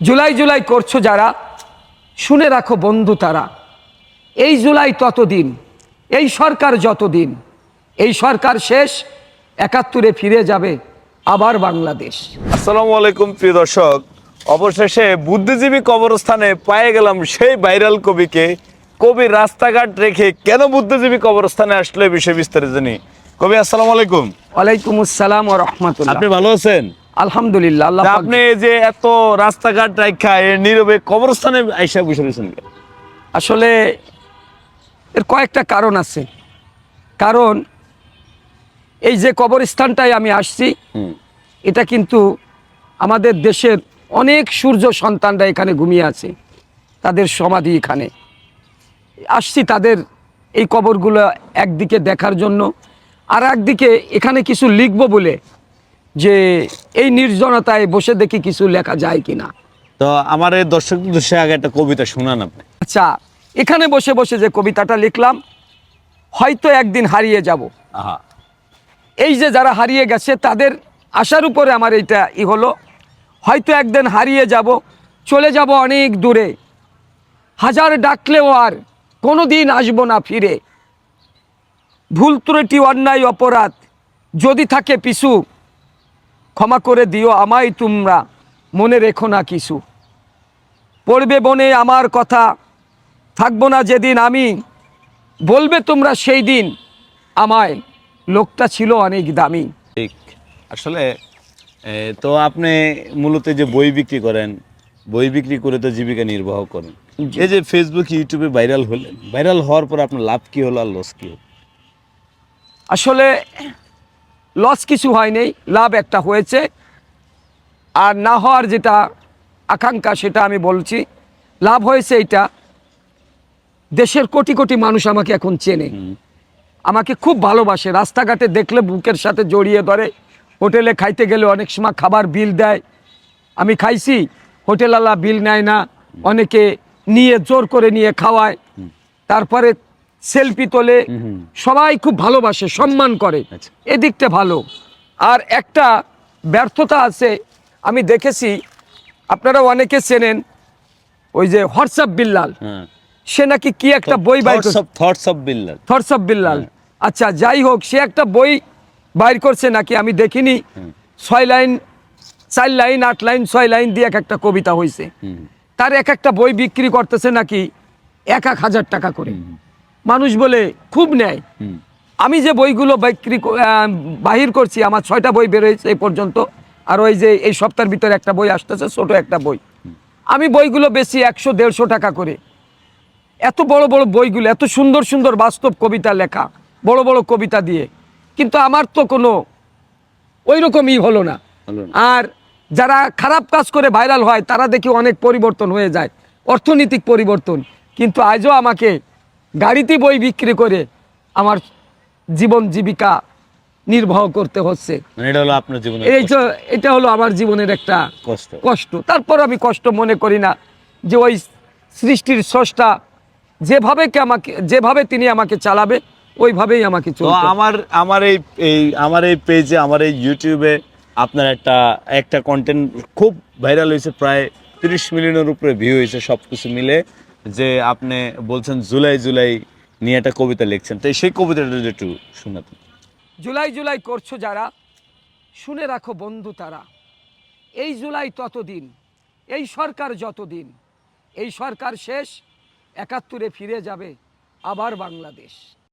জুলাই জুলাই করছ যারা শুনে রাখো বন্ধু তারা এই জুলাই ততদিন এই সরকার যতদিন এই সরকার শেষ একাত্তরে ফিরে যাবে আবার বাংলাদেশ। আসসালামু আলাইকুম প্রিয় দর্শক অবশেষে বুদ্ধিজীবী কবরস্থানে পায়ে গেলাম সেই ভাইরাল কবিকে কবি রাস্তাঘাট রেখে কেন বুদ্ধিজীবী কবরস্থানে আসলে বিষয়ে বিস্তারিত জানি। কবি আসসালামু আলাইকুম। ওয়ালাইকুম আসসালাম ও রহমতুল্লাহ। আপনি ভালো আছেন? আলহামদুলিল্লাহ আল্লাহ আপনি যে এত রাস্তাঘাট রেখা এ নীরবে কবরস্থানে আইসা বসে রয়েছেন আসলে এর কয়েকটা কারণ আছে। কারণ এই যে কবরস্থানটায় আমি আসছি এটা কিন্তু আমাদের দেশের অনেক সূর্য সন্তানরা এখানে ঘুমিয়ে আছে তাদের সমাধি এখানে। আসছি তাদের এই কবরগুলো একদিকে দেখার জন্য আর একদিকে এখানে কিছু লিখব বলে যে এই নির্জনতায় বসে দেখি কিছু লেখা যায় কিনা। তো আমার এই দর্শক উদ্দেশ্যে আগে একটা কবিতা শোনান আপনি। আচ্ছা এখানে বসে বসে যে কবিতাটা লিখলাম হয়তো একদিন হারিয়ে যাব। আহা। এই যে যারা হারিয়ে গেছে তাদের আশার উপরে আমার এইটা ই হলো হয়তো একদিন হারিয়ে যাব চলে যাব অনেক দূরে। হাজার ডাকলেও আর কোনো দিন আসব না ফিরে। ভুল ত্রুটি অন্যায় অপরাধ যদি থাকে পিছু ক্ষমা করে দিও আমায় তোমরা। মনে রেখো না কিছু। পড়বে বনে আমার কথা থাকব না যেদিন আমি। বলবে তোমরা সেই দিন আমায়। লোকটা ছিল অনেক দামি। ঠিক। আসলে তো আপনি মূলত যে বই বিক্রি করেন বই বিক্রি করে তো জীবিকা নির্বাহ করেন। এই যে ফেসবুক ইউটিউবে ভাইরাল হলেন ভাইরাল হওয়ার পর আপনার লাভ কী হলো আর লস কী হলো? আসলে লস কিছু হয়নি লাভ একটা হয়েছে। আর না হওয়ার যেটা আকাঙ্ক্ষা সেটা আমি বলছি লাভ হয়েছে এটা দেশের কোটি কোটি মানুষ আমাকে এখন চেনে। আমাকে খুব ভালোবাসে। রাস্তাঘাটে দেখলে বুকের সাথে জড়িয়ে ধরে। হোটেলে খাইতে গেলে অনেক সময় খাবার বিল দেয়। আমি খাইছি হোটেলওয়ালা বিল নেয় না। অনেকে নিয়ে জোর করে নিয়ে খাওয়ায়। তারপরে সেলফি তোলে সবাই খুব ভালোবাসে সম্মান করে। আচ্ছা। এদিকটা ভালো। আর একটা ব্যর্থতা আছে আমি দেখেছি আপনারা অনেকে চেনেন ওই যে হোয়াটসঅ্যাপ বিল্লাল। হ্যাঁ। সে নাকি কি একটা বই বাইর অফ বিল্লাল। বিল্লাল। আচ্ছা যাই হোক সে একটা বই বাইর করছে নাকি আমি দেখিনি। ছয় লাইন চার লাইন আট লাইন ছয় লাইন দিয়ে এক একটা কবিতা হয়েছে তার এক একটা বই বিক্রি করতেছে নাকি এক এক হাজার টাকা করে। মানুষ বলে খুব নেয় আমি যে বইগুলো বিক্রি বাহির করছি আমার ছয়টা বই বেরোয়েছে এই পর্যন্ত। আর ওই যে এই সপ্তাহের ভিতরে একটা বই আসতেছে ছোট একটা বই। আমি বইগুলো বেশি একশো দেড়শো টাকা করে। এত বড় বড় বইগুলো এত সুন্দর সুন্দর বাস্তব কবিতা লেখা বড় বড় কবিতা দিয়ে। কিন্তু আমার তো কোনো ওই রকমই হলো না। আর যারা খারাপ কাজ করে ভাইরাল হয় তারা দেখি অনেক পরিবর্তন হয়ে যায় অর্থনৈতিক পরিবর্তন। কিন্তু আজও আমাকে গাড়িতে বই বিক্রি করে আমার জীবন জীবিকা নির্বাহ করতে হচ্ছে। মানে এটা হলো আপনার জীবনের এই এটা হলো আমার জীবনের একটা কষ্ট। কষ্ট। তারপর আমি কষ্ট মনে করি না যে ওই সৃষ্টির স্রষ্টা যেভাবে কে আমাকে যেভাবে তিনি আমাকে চালাবে ওইভাবেই আমাকে চলতে আমার আমার এই এই আমার এই পেজে আমার এই ইউটিউবে আপনার একটা একটা কন্টেন্ট খুব ভাইরাল হয়েছে প্রায় তিরিশ মিলিয়নের উপরে ভিউ হয়েছে সব কিছু মিলে। যে আপনি বলছেন জুলাই জুলাই নিয়ে একটা কবিতা লিখছেন, তো সেই কবিতাটা একটু শোনাতেন জুলাই জুলাই করছ যারা, শুনে রাখো বন্ধু তারা। এই জুলাই ততদিন, এই সরকার যতদিন, এই সরকার শেষ, একাত্তরে ফিরে যাবে আবার বাংলাদেশ।